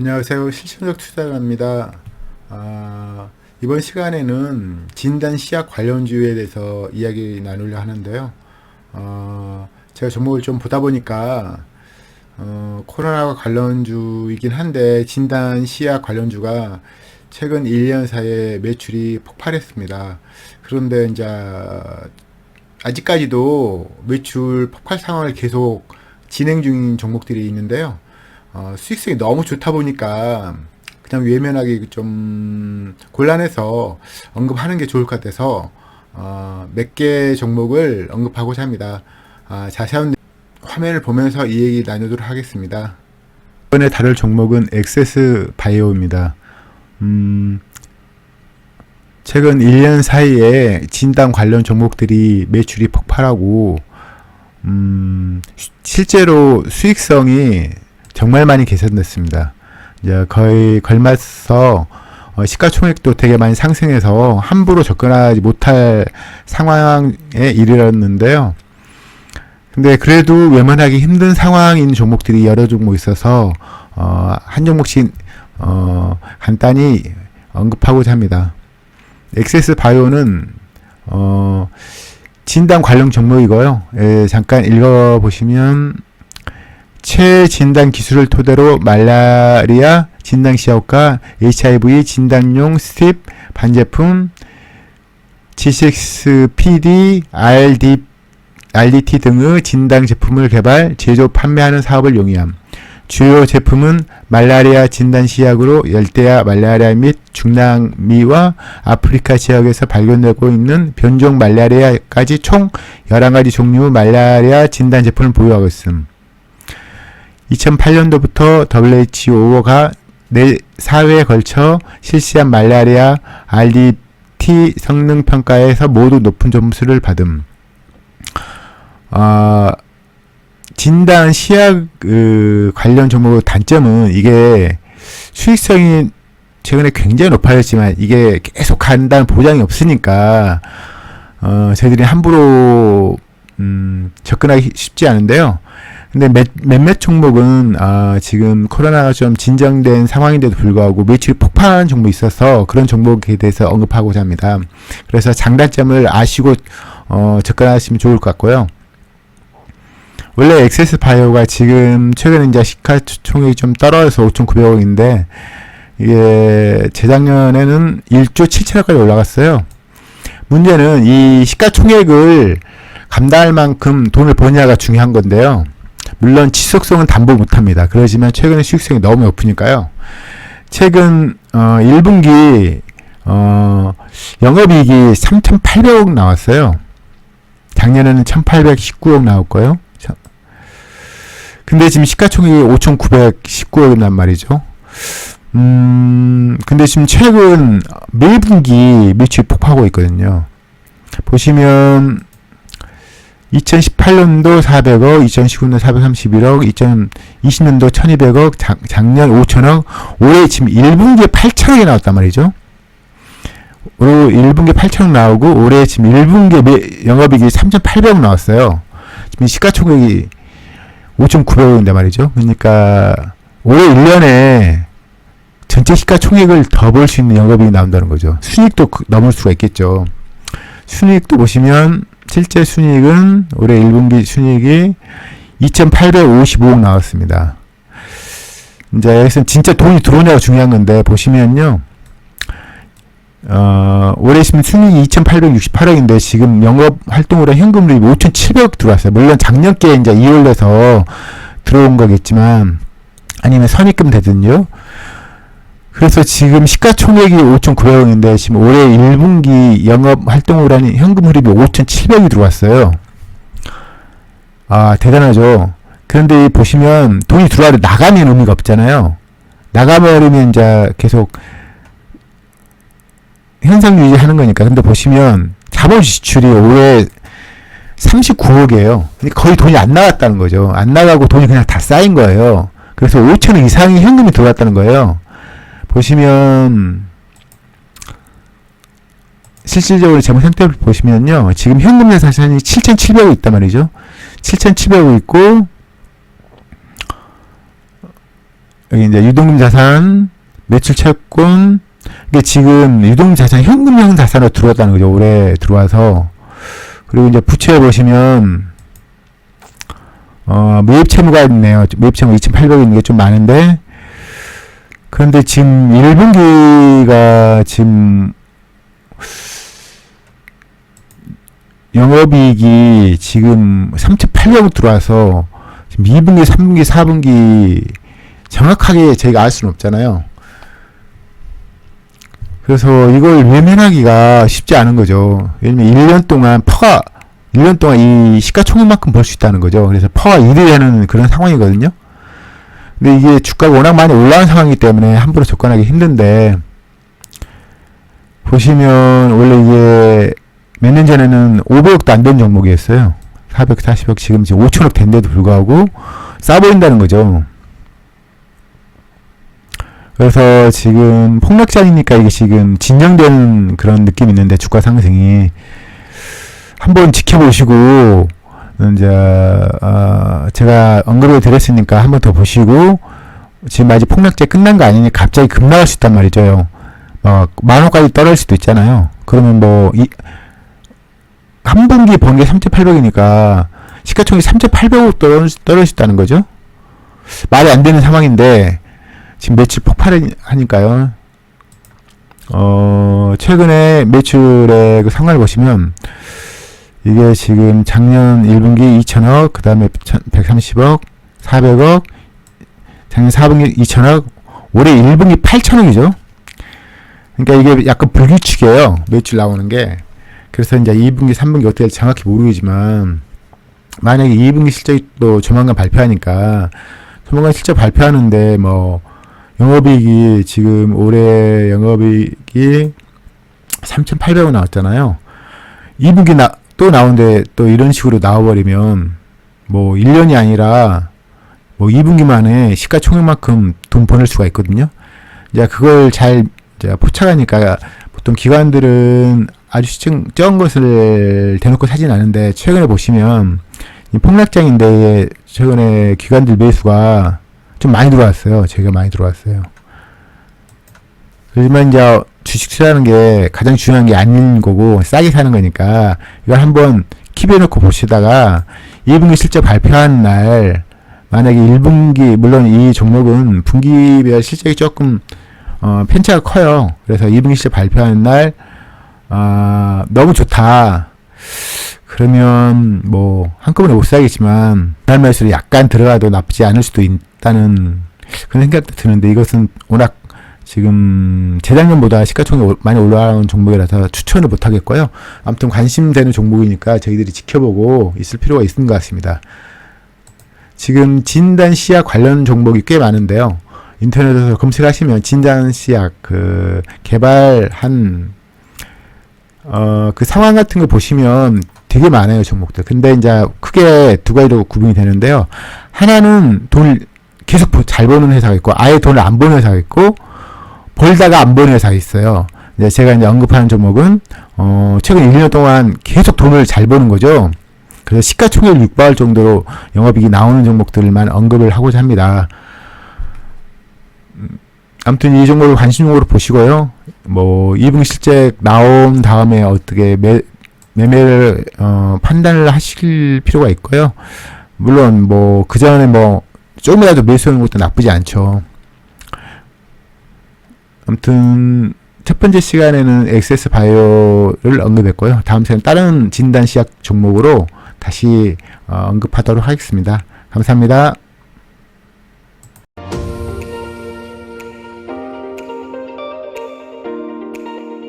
안녕하세요. 실천적 투자자입니다. 아, 이번 시간에는 진단 시약 관련주에 대해서 이야기 나누려 하는데요. 어, 제가 종목을 좀 보다 보니까 어, 코로나와 관련주이긴 한데 진단 시약 관련주가 최근 1년 사이에 매출이 폭발했습니다. 그런데 이제 아직까지도 매출 폭발 상황을 계속 진행 중인 종목들이 있는데요. 어, 수익성이 너무 좋다 보니까 그냥 외면하기 좀 곤란해서 언급하는 게 좋을 것 같아서 어, 몇 개 종목을 언급하고자 합니다. 아, 자세한 화면을 보면서 이 얘기 나누도록 하겠습니다. 이번에 다룰 종목은 엑세스 바이오입니다. 음, 최근 1년 사이에 진단 관련 종목들이 매출이 폭발하고 음, 실제로 수익성이 정말 많이 개선됐습니다. 이제 거의 걸맞서 어, 시가총액도 되게 많이 상승해서 함부로 접근하지 못할 상황에 이르렀는데요. 근데 그래도 외면하기 힘든 상황인 종목들이 여러 종목 있어서 어, 한 종목씩 어, 간단히 언급하고자 합니다. 엑세스 바이오는 어, 진단 관련 종목이고요. 예, 잠깐 읽어보시면 최진단 기술을 토대로 말라리아 진단 시약과 HIV 진단용 스팁 반제품 G6PD, RD, RDT 등의 진단 제품을 개발, 제조, 판매하는 사업을 용이함. 주요 제품은 말라리아 진단 시약으로 열대야 말라리아 및 중남미와 아프리카 지역에서 발견되고 있는 변종 말라리아까지 총 11가지 종류 말라리아 진단 제품을 보유하고 있음. 2008년도부터 WHO가 네 4회에 걸쳐 실시한 말라리아 RDT 성능 평가에서 모두 높은 점수를 받음. 아, 진단 시약 그 관련 종목의 단점은 이게 수익성이 최근에 굉장히 높아졌지만 이게 계속 간다는 보장이 없으니까 어, 저희들이 함부로 음, 접근하기 쉽지 않은데요. 근데 몇, 몇몇 종목은 아, 지금 코로나가 좀 진정된 상황인데도 불구하고 매출이 폭발하는 종목이 있어서 그런 종목에 대해서 언급하고자 합니다. 그래서 장단점을 아시고 어, 접근하시면 좋을 것 같고요. 원래 엑세스 바이오가 지금 최근에 이제 시가총액이 좀 떨어져서 5,900억인데 이게 재작년에는 1조 7천억까지 올라갔어요. 문제는 이 시가총액을 감당할 만큼 돈을 버냐가 중요한 건데요. 물론 지속성은 담보 못합니다. 그러지만 최근에 수익성이 너무 높으니까요. 최근 어 1분기 어 영업이익이 3,800억 나왔어요. 작년에는 1,819억 나왔고요. 근데 지금 시가총액이 5,919억이란 말이죠. 음, 근데 지금 최근 매 분기 매출이 폭파하고 있거든요. 보시면 2018년도 400억, 2019년도 431억, 2020년도 1200억, 작, 작년 5천억, 올해 지금 1분기에 8천억이 나왔단 말이죠. 올해 1분기에 8천억 나오고, 올해 지금 1분기에 영업이익이 3,800억 나왔어요. 지금 시가총액이 5,900억인데 말이죠. 그러니까 올해 1년에 전체 시가총액을 더벌수 있는 영업이익이 나온다는 거죠. 순익도 그, 넘을 수가 있겠죠. 순익도 보시면 실제 순이익은 올해 1분기 순이익이 2,855억 나왔습니다. 이제 여기서 진짜 돈이 들어오냐가 중요한 건데 보시면요. 어, 올해 지금 순이익이 2,868억인데 지금 영업 활동으로 현금 이 5,700억 들어왔어요. 물론 작년께 이제 2월에서 들어온 거겠지만 아니면 선입금 되든요. 그래서 지금 시가총액이 5,900억인데 지금 올해 1분기 영업 활동을 하는 현금 흐름이 5,700이 들어왔어요. 아, 대단하죠. 그런데 보시면 돈이 들어와도 나가면 의미가 없잖아요. 나가버리면 이제 계속 현상 유지하는 거니까. 근데 보시면 자본 지출이 올해 39억이에요. 거의 돈이 안 나갔다는 거죠. 안 나가고 돈이 그냥 다 쌓인 거예요. 그래서 5천억 이상이 현금이 들어왔다는 거예요. 보시면 실질적으로 재무 상태를 보시면요. 지금 현금 자산이 7,700억 있단 말이죠. 7,700억 있고 여기 이제 유동금 자산, 매출 채권, 이게 지금 유동금 자산, 현금형 자산으로 들어왔다는 거죠. 올해 들어와서. 그리고 이제 부채에 보시면, 어, 무입 채무가 있네요. 무입 채무 2,800이 있는 게 좀 많은데, 그런데 지금 1분기가 지금 영업이익이 지금 3,800억 들어와서 지금 2분기, 3분기, 4분기 정확하게 저희가 알 수는 없잖아요. 그래서 이걸 외면하기가 쉽지 않은 거죠. 왜냐면 1년 동안 퍼가 1년 동안 이 시가총액만큼 벌 수 있다는 거죠. 그래서 퍼가 1위 하는 그런 상황이거든요. 근데 이게 주가가 워낙 많이 올라간 상황이기 때문에 함부로 접근하기 힘든데 보시면 원래 이게 몇 년 전에는 500억도 안 된 종목이었어요. 440억 지금 지금 5천억 된데도 불구하고 싸 보인다는 거죠. 그래서 지금 폭락장이니까 이게 지금 진정되는 그런 느낌이 있는데 주가 상승이 한번 지켜보시고 이제 어, 제가 언급을 드렸으니까 한 번 더 보시고 지금 아직 폭락제 끝난 거 아니니 갑자기 급락할 수 있단 말이죠. 어, 만 원까지 떨어질 수도 있잖아요. 그러면 뭐 이 한 분기 번게 3,800이니까 시가총액 3,800억 떨어질, 떨어질 수 있다는 거죠. 말이 안 되는 상황인데 지금 매출 폭발하니까요. 어, 최근에 매출의 그 상관을 보시면 이게 지금 작년 1분기 2천억, 그 다음에 130억, 400억, 작년 4분기 2천억, 올해 1분기 8천억이죠. 그러니까 이게 약간 불규칙이에요. 매출 나오는 게. 그래서 이제 2분기, 3분기 어떻게 될지 정확히 모르겠지만, 만약에 2분기 실적이 또 조만간 발표하니까, 조만간 실적 발표하는데, 뭐, 영업이익이 지금 올해 영업이익이 3,800원 나왔잖아요. 2분기 나, 또 나오는데 또 이런 식으로 나와버리면 뭐 1년이 아니라 뭐 2분기 만에 시가총액만큼 돈 버는 수가 있거든요. 이제 그걸 잘 이제 포착하니까 보통 기관들은 아주 적은 것을 대놓고 사진 않은데 최근에 보시면 이 폭락장인데 최근에 기관들 매수가 좀 많이 들어왔어요. 제가 많이 들어왔어요. 그렇지만 이제 주식 투자하는 게 가장 중요한 게 아닌 거고 싸게 사는 거니까 이걸 한번 킵해 놓고 보시다가 2분기 실적 발표한 날 만약에 1분기 물론 이 종목은 분기별 실적이 조금 어, 편차가 커요. 그래서 2분기 실적 발표하는 날 아, 너무 좋다. 그러면 뭐 한꺼번에 못 사겠지만 날 매수를 약간 들어가도 나쁘지 않을 수도 있다는 그런 생각도 드는데 이것은 워낙 지금 재작년보다 시가총액 많이 올라온 종목이라서 추천을 못 하겠고요. 아무튼 관심되는 종목이니까 저희들이 지켜보고 있을 필요가 있는 것 같습니다. 지금 진단 시약 관련 종목이 꽤 많은데요. 인터넷에서 검색하시면 진단 시약 그 개발한 어 그 상황 같은 거 보시면 되게 많아요 종목들. 근데 이제 크게 두 가지로 구분이 되는데요. 하나는 돈을 계속 잘 버는 회사가 있고 아예 돈을 안 버는 회사가 있고 벌다가 안 버는 회사가 있어요. 이제 제가 이제 언급하는 종목은 어 최근 1년 동안 계속 돈을 잘 버는 거죠. 그래서 시가총액 육박할 정도로 영업이익이 나오는 종목들만 언급을 하고자 합니다. 음, 아무튼 이 종목을 관심 종목으로 보시고요. 뭐 2분기 실적 나온 다음에 어떻게 매, 매매를 어, 판단을 하실 필요가 있고요. 물론 뭐 그 전에 뭐 조금이라도 매수하는 것도 나쁘지 않죠. 아무튼 첫 번째 시간에는 엑세스 바이오를 언급했고요. 다음 시간 다른 진단 시약 종목으로 다시 어, 언급하도록 하겠습니다. 감사합니다.